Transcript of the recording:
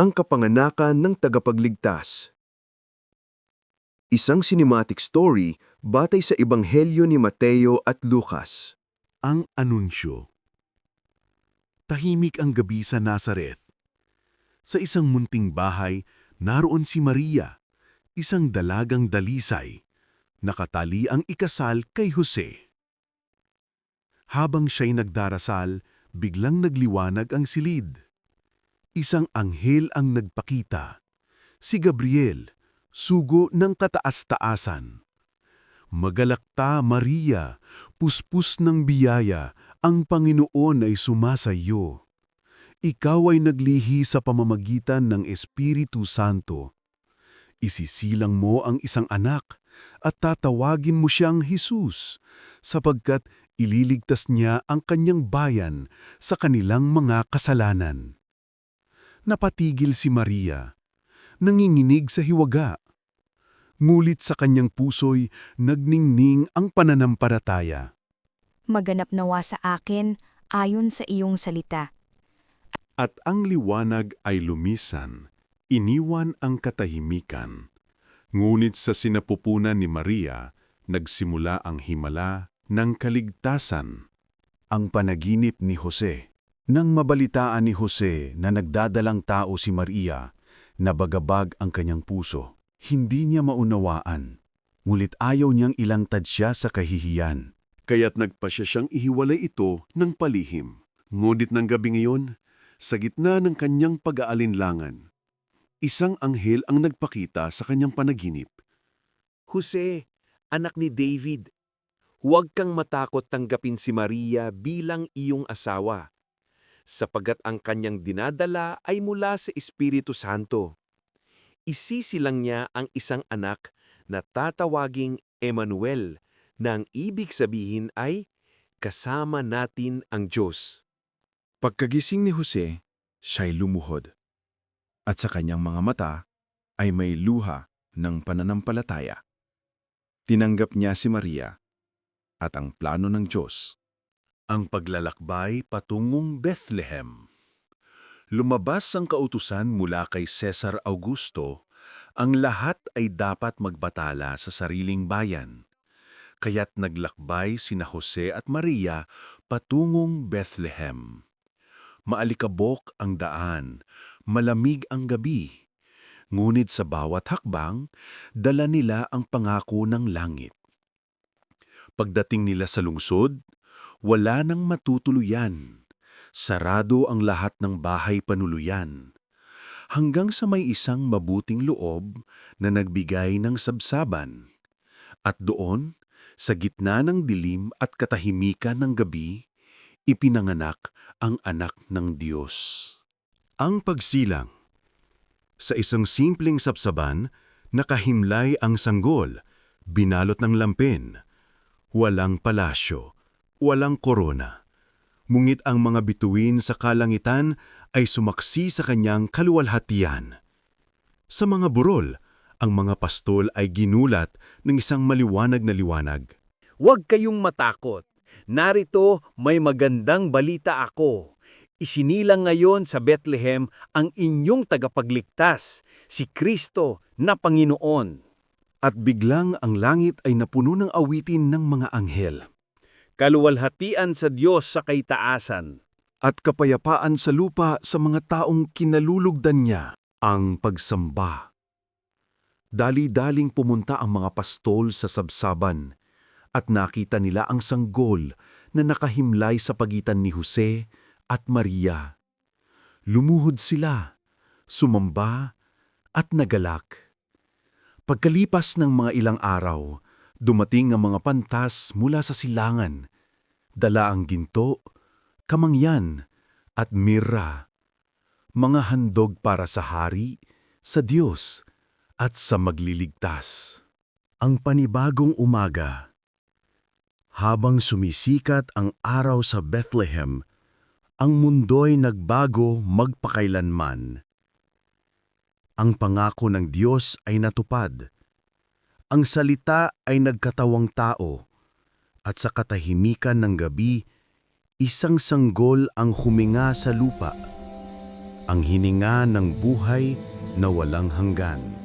ang kapanganakan ng tagapagligtas. Isang cinematic story batay sa Ebanghelyo ni Mateo at Lucas. Ang anunsyo. Tahimik ang gabi sa Nazareth. Sa isang munting bahay, naroon si Maria, isang dalagang dalisay, nakatali ang ikasal kay Jose. Habang siya'y nagdarasal, biglang nagliwanag ang silid. Isang anghel ang nagpakita, si Gabriel, sugo ng kataas-taasan. Magalakta, Maria, puspus ng biyaya, ang Panginoon ay sumasayo. Ikaw ay naglihi sa pamamagitan ng Espiritu Santo. Isisilang mo ang isang anak at tatawagin mo siyang Jesus, sapagkat ililigtas niya ang kanyang bayan sa kanilang mga kasalanan. Napatigil si Maria, nanginginig sa hiwaga. Ngulit sa kanyang puso'y nagningning ang pananampalataya. Maganap nawa sa akin ayon sa iyong salita. At ang liwanag ay lumisan, iniwan ang katahimikan. Ngunit sa sinapupunan ni Maria, nagsimula ang himala ng kaligtasan. Ang panaginip ni Jose. Nang mabalitaan ni Jose na nagdadalang tao si Maria, nabagabag ang kanyang puso. Hindi niya maunawaan, ngulit ayaw niyang ilangtad siya sa kahihiyan. Kaya't nagpasya siyang ihiwalay ito ng palihim. Ngunit ng gabi ngayon, sa gitna ng kanyang pag-aalinlangan, isang anghel ang nagpakita sa kanyang panaginip. Jose, anak ni David, huwag kang matakot tanggapin si Maria bilang iyong asawa, sapagat ang kanyang dinadala ay mula sa Espiritu Santo. Isisilang niya ang isang anak na tatawaging Emmanuel, na ang ibig sabihin ay kasama natin ang Diyos. Pagkagising ni Jose, siya'y lumuhod. At sa kanyang mga mata ay may luha ng pananampalataya. Tinanggap niya si Maria at ang plano ng Diyos. Ang paglalakbay patungong Bethlehem. Lumabas ang kautusan mula kay Cesar Augusto, ang lahat ay dapat magbatala sa sariling bayan. Kaya't naglakbay sina Jose at Maria patungong Bethlehem. Maalikabok ang daan, malamig ang gabi. Ngunit sa bawat hakbang, dala nila ang pangako ng langit. Pagdating nila sa lungsod, wala nang matutuluyan. Sarado ang lahat ng bahay panuluyan. Hanggang sa may isang mabuting loob na nagbigay ng sabsaban. At doon, sa gitna ng dilim at katahimikan ng gabi, ipinanganak ang anak ng Diyos. Ang pagsilang Sa isang simpleng sapsaban, nakahimlay ang sanggol, binalot ng lampin. Walang palasyo, walang korona. Mungit ang mga bituin sa kalangitan ay sumaksi sa kanyang kaluwalhatian. Sa mga burol, ang mga pastol ay ginulat ng isang maliwanag na liwanag. Huwag kayong matakot. Narito may magandang balita ako. Isinilang ngayon sa Bethlehem ang inyong tagapagligtas, si Kristo na Panginoon. At biglang ang langit ay napuno ng awitin ng mga anghel Kaluwalhatian sa Diyos sa kaitaasan. at kapayapaan sa lupa sa mga taong kinalulugdan niya ang pagsamba. Dali-daling pumunta ang mga pastol sa sabsaban at nakita nila ang sanggol na nakahimlay sa pagitan ni Jose at Maria. Lumuhod sila, sumamba at nagalak. Pagkalipas ng mga ilang araw, dumating ang mga pantas mula sa silangan. Dala ang ginto, kamangyan at mirra. Mga handog para sa hari, sa Diyos at sa magliligtas. Ang panibagong umaga. Habang sumisikat ang araw sa Bethlehem, ang mundo'y nagbago magpakailanman. Ang pangako ng Diyos ay natupad. Ang salita ay nagkatawang tao, at sa katahimikan ng gabi, isang sanggol ang huminga sa lupa. ang hininga ng buhay na walang hanggan.